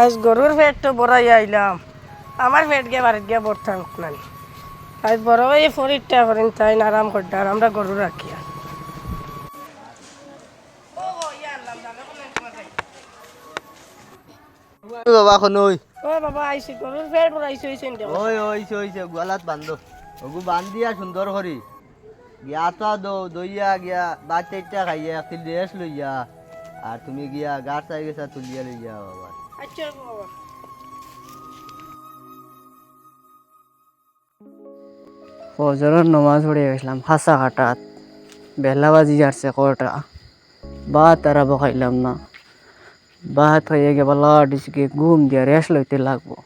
আজ গরুর পেট তো বড়াই আইলাম। আমার পেট গিয়ে বাড়িতে গিয়ে বর্তাম না আজ বড় ভাই ফরিদটা করেন তাই আরাম করতে আর আমরা গরু রাখি আর। বাবা ও বাবা গরুর পেট বড়াইছে ওই গোয়ালাত বান্ধ। ওগু বান্ধিয়া সুন্দর করি। গিয়া তো দো দইয়া গিয়া খাইয়া একটি ড্রেস লইয়া আর তুমি গিয়া গাছ চাই গেছা তুলিয়া লইয়া বাবা। আচ্ছা বাবা। ফজরের নমাজ পড়ে গেছিলাম হাসা হাটাত বেলা বাজি যাচ্ছে কটা। ভাত তারা বকাইলাম না। ভাত হয়ে গে বলা ডিসকে ঘুম দিয়ে রেস্ট লইতে লাগবো।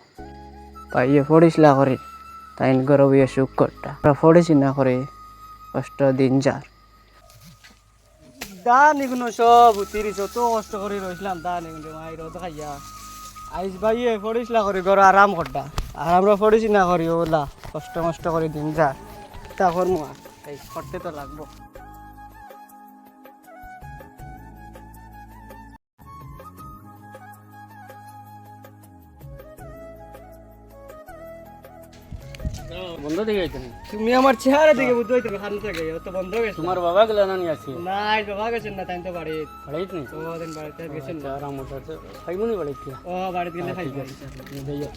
পাইয়ে পড়িসলা করে তাই গরবিয়ে সুখ করটা পড়েছি না করে কষ্ট দিন যার দান এগুলো সব তিরিশ তো কষ্ট করে রয়েছিলাম দান এগুলো মায়ের তো খাইয়া। আইস ভাইয়ে পড়িসলা করি ঘর আরাম করটা আর আমরা পড়েছি না করি, ওলা, কষ্ট মষ্ট করে দিন, যা। তা করব করতে তো লাগবো। বন্ধ দিকে গেছেন তুমি আমার চেহারা দিকে বুঝতে হইতে খান থেকে তো বন্ধ গেছে। তোমার বাবা গেলে না নিয়ে আসি? না বাবা গেছেন না তাই তো বাড়ি বাড়িতে নেই? ও দিন বাড়িতে গেছেন না। আরাম হচ্ছে খাইবনি বাড়িতে ও বাড়িতে গেলে খাইব যাইও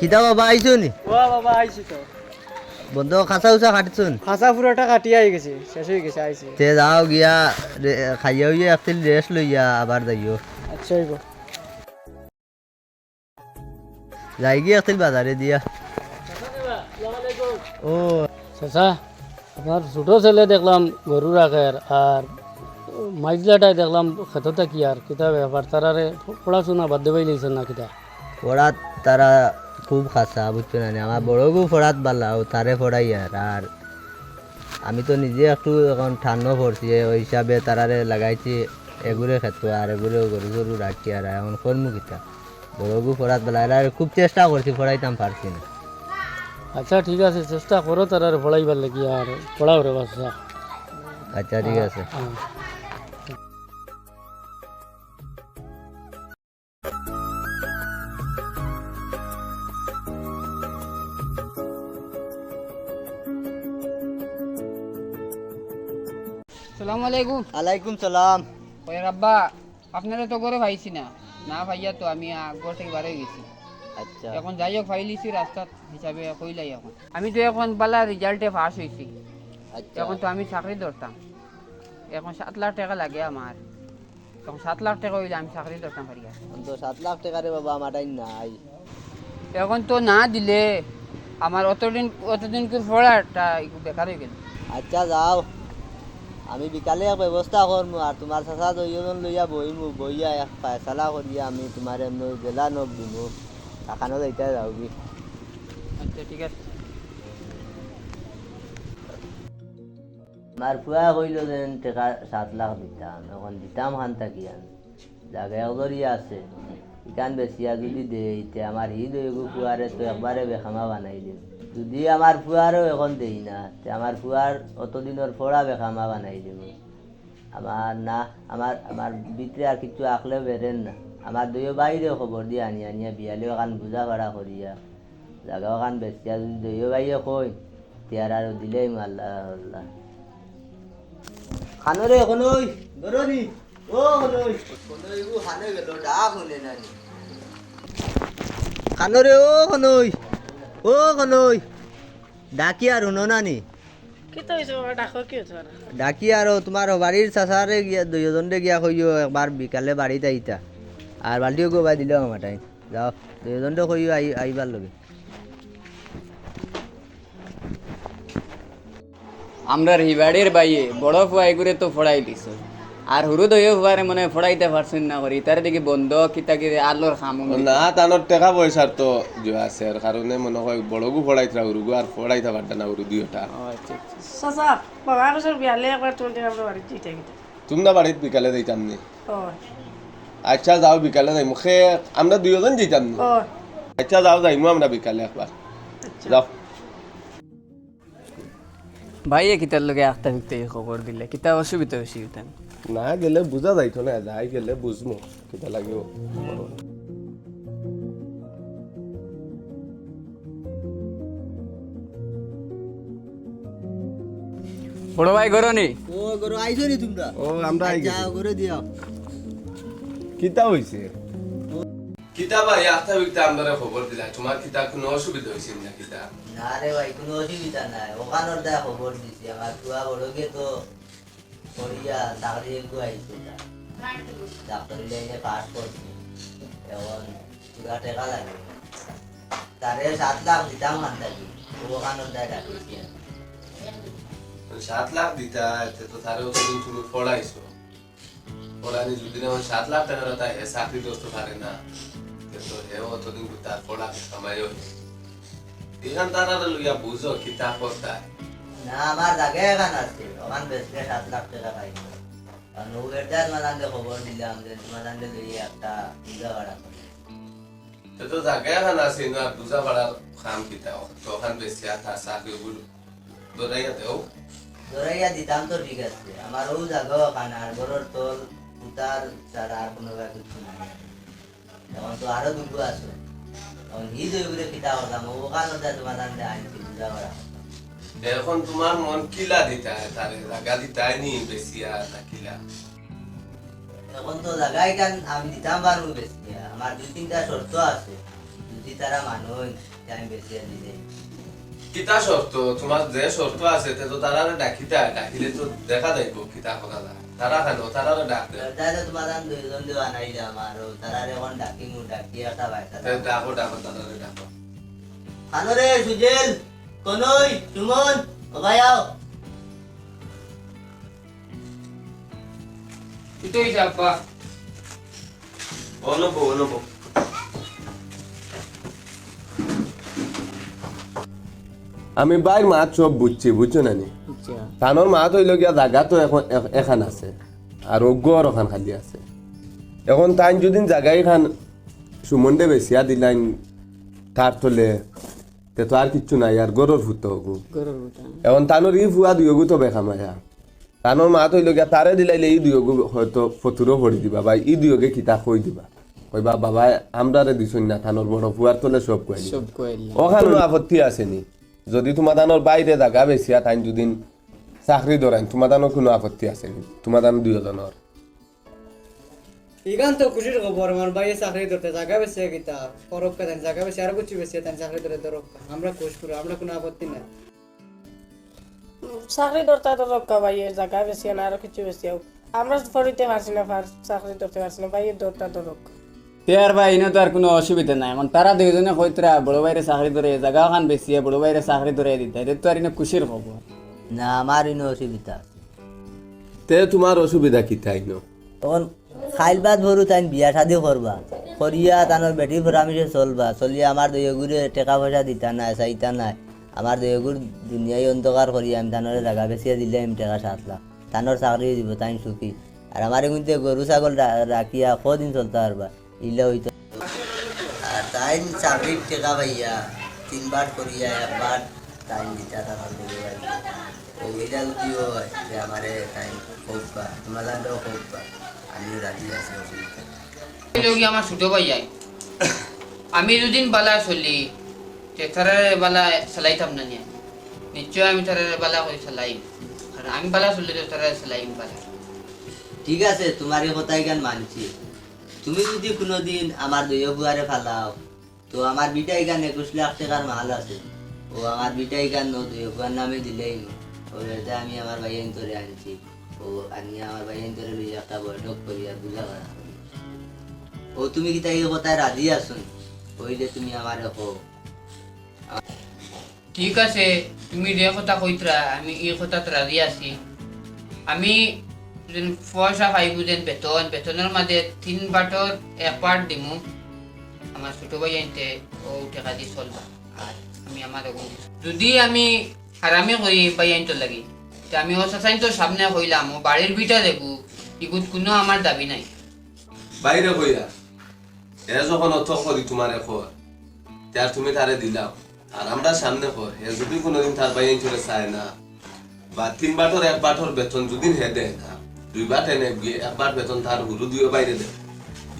কিতা বাবা আইছো নি? ও বাবা আইছি তো। বন্ধ খাসা উসা কাটছুন খাসা পুরোটা কাটিয়ে আই গেছে শেষ হয়ে গেছে আইছি তে যাও গিয়া খাইয়া হইয়া একটি ড্রেস লইয়া আবার যাইও। আচ্ছা হইব যাই গিয়া একটি বাজারে দিয়া। ও। চাচা আপনার ছোটো ছেলে দেখলাম গরু রাখের আর মাইজলাটাই দেখলাম খেততে কি আর কিতা ব্যাপার তারারে পড়াশোনা বাদ দেবাই লইছেন না কিতা পড়াত তারা খুব খাসা বুঝছ না? আমার বড়গু পড়াত বালা ও তারে পড়াই আর আর আমি তো নিজে একটু এখন ঠান্ডা পড়ছি ওই হিসাবে তারারে লাগাইছি এগুলো খেতো আর এগুলো গরু গরু রাখছি আর এখন করমু কিতা। বড়গু পড়াত বেলা আর খুব চেষ্টা করছি পড়াইতাম পারছি না। আচ্ছা ঠিক আছে চেষ্টা করো তারারে পড়াইবার লাগি আর পড়াও রে বাচ্চা আচ্ছা ঠিক আছে। সালাম আলাইকুম। আলাইকুম সালাম। ওই রাব্বা আপনারা তো করে পাইছি না। না ভাইয়া তো আমি আগর থেকে বার হয়ে গেছি। আচ্ছা। এখন যাই হোক ফাইলিছি রাস্তার হিসাবে কইলাই এখন। আমি তো এখন বালা রেজাল্টে পাস হয়েছি আচ্ছা। এখন তো আমি চাকরি ধরতাম। এখন সাত লাখ টাকা লাগে আমার। এখন সাত লাখ টাকা হইলে আমি চাকরি ধরতাম পারি। তো সাত লাখ টাকা রে বাবা আমার নাই। এখন তো না দিলে আমার অতদিন অতদিন পড়াটা বেকার হয়ে গেল। আচ্ছা যাও। আমি বিকালে এক ব্যবস্থা করব আর তোমার চাচা দুইজন লইয়া বহিমু বইয়া এক ফায়সালা করিয়া আমি তোমার এমনি জেলা নখ দিমু। টাকানো যাইতে যাওগি। আচ্ছা ঠিক আছে। আমার ফুয়া কইল যেন টাকা সাত লাখ দিতাম। এখন দিতাম খান থাকি আন জায়গা এগরিয়া আছে। ইকান বেশিয়া যদি দে ইতে আমার হি দইগু ফুয়ারে তো একবারে বেখামা বানাই দিম। যদি আমার ফুয়ারও এখন দেই না তে আমার ফুয়ার অতদিনের ফোড়া বেখামা বানাই দিব আমার না আমার আমার ভিতরে আর কিছু আঁকলে বেরেন না। আমার দুয়ো বাইরে খবর দিয়ে আনি আনিয়া বিয়ালেও কান বুঝা ভাড়া করিয়া জাগাও কান বেশিয়া যদি দুয়ো বাইরে কই তিয়ার আর দিলেই মাল্লা আল্লাহ খানরে এখন ওই গরনি ও হলই কোনই গেল ডাক হলে নানি খানরে ও খনই ও খনই ডাকি আর হুনো নানি? ডাকো আর তোমার বাড়ির চাচারে গিয়া দুইজনে গিয়া কইও একবার বিকালে বাড়িতে আইতা আর বাল্টিও গোবাই দিল আমার টাইম যাও দুইজনটা কইও আই আইবার লগে আমরা রিবাড়ির বাইয়ে বড় ফুয়াই করে তো ফড়াই দিছ। আর হুরু দইও ফুয়ারে মনে ফড়াইতে পারছেন না করি তার দিকে বন্ধ কিতা কি আলোর খামুন না তানোর টাকা পয়সার তো জো আছে আর কারণে মনে হয় বড়গু ফড়াইতরা উরুগু আর ফড়াইতে পারতা না উরু দুইটা চাচা বাবা কৈছে বিয়ালে একবার তোমার দিন আমরা বাড়িতে দিতে গেতে তোমরা বাড়িত বিকালে যাইতাম নি? ও আচ্ছা যাও বিকালে যাই মুখে আমরা দুইজন যাইতাম নি? ও আচ্ছা যাও যাইমু আমরা বিকালে একবার যাও। ভাইয়ে কিতার লগে আখতা ভিক্তে খবর দিলে কিতা অসুবিধা হয়েছে না গেলে বুঝা যাইতো না যাই গেলে বুঝমু কিতা লাগিব। বড় ভাই গরনি ও গরু আইছো নি তোমরা? ও আমরা আই গেছি। করে দিও। কিতা হইছে? কিতা ভাই আস্থা বিকতা আমরা খবর দিলা। তোমার কিতা কোনো অসুবিধা হইছে না কিতা? না রে ভাই কোনো অসুবিধা নাই। ওখানোর দা খবর দিছি আমার টুয়া বড়কে তো। করিয়া চাকরি একটু ডাক্তারি লাইনে পাস করছি। এখন পুরা টেকা লাগে। তারে সাত লাখ দিতাম মান থাকি ওখানোর দায় ডাকিছি সাত লাখ দিতা, এতে তো তারে অতদিন তুমি পড়াইছো পড়ানি যদি না সাত লাখ টাকার তাই হে চাকরি দোস্ত পারে না। তে তো হে অতদিন তার পড়া কামাই এখান তারা লইয়া বুঝো কিতা করতা না আমার জায়গা এখান আছে। ওখান বেসলে সাত লাখ টাকা পাই। আর নৌকেটার মাদানকে খবর দিলাম যে মাদানকে লইয়া একটা পূজা ভাড়া করে। তে তো জায়গা এখান আছে না বুঝা পাড়ার খাম কিতা? তো ওখান বেশি আথা চাকরি গুলো দরাইয়া দেও। ধরাইয়া দিতাম তো ঠিক আছে। আমার ও জায়গা ওখানে আর ঘরের তোল উতার ছাড়া আর কোনো কিছু নাই। এখন তো আরও দুটো আছে। হি করতাম ওখানে তোমার আনছি পূজা ভাড়া। এখন তোমার মন কিলা দিতা তারে জায়গা দিতাই নি বেশি আর না কিলা। এখন তো জায়গায় কান আমি দিতাম পারব বেশি আমার দুই তিনটা শর্ত আছে। যদি তারা মানুষ আমি বেশি দিলে কিতা শর্ত? তোমার যে শর্ত আছে তে তো তারা ডাকিতা ডাকিলে তো দেখা যাইব কিতা কথা তারা কেন তারা ডাক দে। তাহলে তো তোমার দান দুইজন দেওয়া নাই আমার তারা এখন ডাকি মু ডাকি একটা তে ডাকো ডাকো তারা ডাকো। আনো রে সুজেল! কনই সুমন বাবা আও কিতো হইছে আব্বা অনুপ অনুপ আমি বাইর মাত সব বুঝছি বুঝছ না নি তানোর মাত হইল গিয়া জাগা তো এখন এখান আছে আর অজ্ঞর ওখান খালি আছে এখন তাই যদি জাগা এখান সুমন্ডে বেশিয়া দিলাইন তার তলে তে তো আর কিচ্ছু নাই আর গরর ফুট হগু এখন তানোর ই ফুয়া দুইগু তো বেখামায়া তানোর মাত হইল গিয়া তারে দিলাইলে ই দুইগু হয়তো ফতুরও ভরি দিবা বা ই দুইগে কিতা কই দিবা। কইবা বাবা আমরারে দিছুন না থানোর বড় ফুয়ার তলে সব কই সব কইলি ওখানে আপত্তি আসেনি যদি তোমার দানোর বাইরে জাগা বেশি আর যদি চাকরি ধরেন তোমার দানোর কোনো আপত্তি আসেনি তোমার দানো দুজনের ইগান তো খুশির খবর আমার ভাইয়ে চাকরি ধরতে জায়গা বেশি গিতা ফরক কেন জায়গা বেশি আর কিছু বেশি তাই চাকরি ধরে ধরক আমরা খুশ করি আমরা কোনো আপত্তি নাই। চাকরি ধরতে তো রক্ষা জায়গা বেশি না আরও কিছু বেশি আমরা পারছি না পার চাকরি ধরতে পারছি না ভাইয়ের দৌড়টা তো তেয়ার ভাই এনে তো আর কোনো অসুবিধা নাই। এখন তারা দুইজনে কইতরা বড় ভাইরে চাকরি ধরে জায়গা খান বেশি বড় ভাইরে চাকরি ধরে দিতে। এটা তো আর এনে খুশির খবর। না আমার ইনো অসুবিধা তে তোমার অসুবিধা কি তাই ন তখন খাইল বাদ ভরু তাই বিয়া শাদি করবা করিয়া তানোর বেটি ফরামিশে চলবা। চলিয়া আমার দৈগুরে টাকা পয়সা দিতা নাই, চাইতা নাই। আমার দৈগুর দুনিয়ায় অন্ধকার করিয়া আমি তানোর জায়গা বেচিয়া দিলে আমি টাকা সাত লাখ। তানোর চাকরি দিব তাই সুখী আর আমার কিন্তু গরু ছাগল রাখিয়া কদিন চলতে পারবা ইলে হইতো তাই চাকরির টাকা পাইয়া তিনবার করিয়া একবার টাইম দিতা তানোর যদি হয় যে আমারে হোক বা তোমার হোক বা আমিও রাজি আছি। লোক আমার ছোট ভাই যায় আমি দুদিন বালা চলি তারা বালা চালাইতাম না নিয়ে। নিশ্চয় আমি তারা বালা করে চালাইম। আর আমি বালা চললে তো তারা চালাইম বালা। ঠিক আছে তোমার এই কথাই গান মানছি। তুমি যদি কোনোদিন আমার দই বুয়ারে ফালাও তো আমার বিটাই গান একুশ লাখ টাকার মাল আছে। ও আমার বিটাই গান দই বুয়ার নামে দিলেই নো ও এটা আমি আমার ভাইয়ান তোরে আনছি, ও আমি আমার ভাইয়ান তোরে লইয়া একটা বৈঠক করি আর বুঝা করা। ও, তুমি কি তাই কথায় রাজি আসুন কইলে তুমি আমার হোক ঠিক আছে তুমি যে কথা কইতরা, আমি এই কথাত রাজি আছি। আমি যেন পয়সা পাইব যেন বেতন বেতনের মাঝে তিন বাটর এক পার্ট দিমু। আমার ছোট ভাই আনতে ও টাকা দিয়ে চলবা। আর আমি আমার ওগুন দিছি। যদি আমি করি ভাই আনতে লাগি। তে আমি ও চাচাইন তো সামনে কইলাম ও বাড়ির বিটা দেখু ইগুত কোনো আমার দাবি নাই। বাইরে কইরা এ যখন অত করি তোমার এখন তার তুমি তারে দিলাও। আর আমরা সামনে কর এ যদি কোনোদিন তার বাইন চলে চায় না, বা তিন বাটর এক বাটর বেতন যদি হে দেয় না, দুই বাট এনে গিয়ে একবার বেতন তার হুরু দিয়ে বাইরে দেয়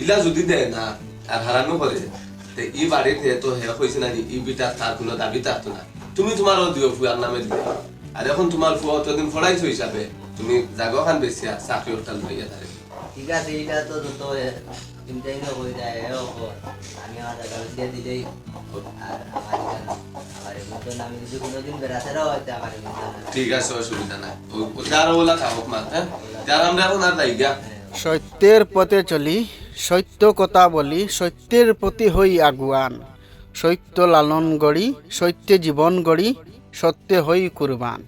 ইলা যদি দেয় না আর হারানো করে তে ই বাড়িতে তো হে কইছে না ই বিটা তার কোনো দাবি থাকতো না তুমি তোমারও দিও ফুয়ার নামে দিও আর এখন তোমার ফুয়া অতদিন ফড়াইছো হিসাবে তুমি জাগো খান বেশি চাকরি হরতাল লইয়া থাকে ঠিক আছে এটা তো যত চিন্তাই না যায় আমি আমার টাকা দিয়ে দিলেই আর আমার মতন আমি যদি কোনোদিন বেড়াতে হয়তো আমার ঠিক আছে অসুবিধা নাই। ও- ও ওলা থাকুক মা হ্যাঁ যার আমরা এখন আর যাই গা সত্যের পথে চলি সত্য কথা বলি সত্যের প্রতি হই আগুয়ান সত্য লালন গড়ি সত্য জীবন গড়ি সত্যে হই কুরবান।